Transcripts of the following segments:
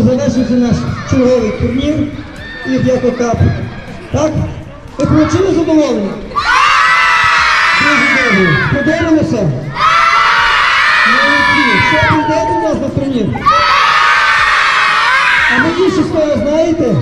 завершили наш черговий турнір і Кап. Так? Ви отримали задоволення? Дуже добре. Подобалося? Молодці. Що прийдете до нас на турнір? А більше з того знаєте?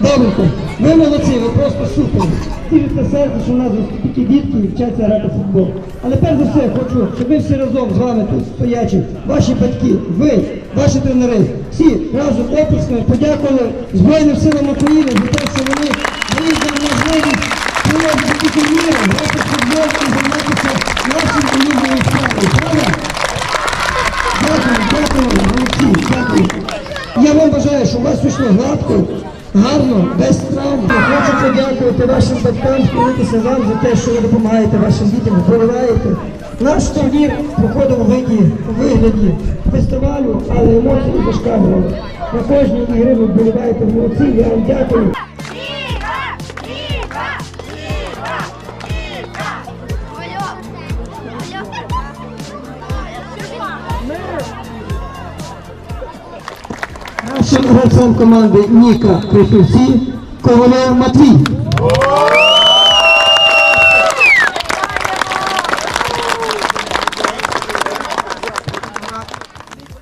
Добренько. Ви молодці, ви просто супер. Тішите серце, що в нас такі дітки вчаться грати футбол. Але перш за все хочу, щоб ви всі разом з вами тут стоячі, ваші батьки, ви, ваші тренери, всі разом оплесками подякували Збройним силам України за те, що вони нам можливість проводити такі турніри, грати футбол і займатися нашим улюбленим справою. Правда? Дякую, дякую, молодці, дякую. Я вам бажаю, щоб у вас вийшло гладко, гарно, без травм. Подякувати вашим батькам, схилитися вам за те, що ви допомагаєте вашим дітям, вболіваєте. Наш турнір проходив у виді, у вигляді фестивалю, але емоції зашкалювали. На кожній ігри ви вболіваєте молодці, я вам дякую. Нашим гравцем команди Ніка Крихівці Ковалев Матвій. Boa!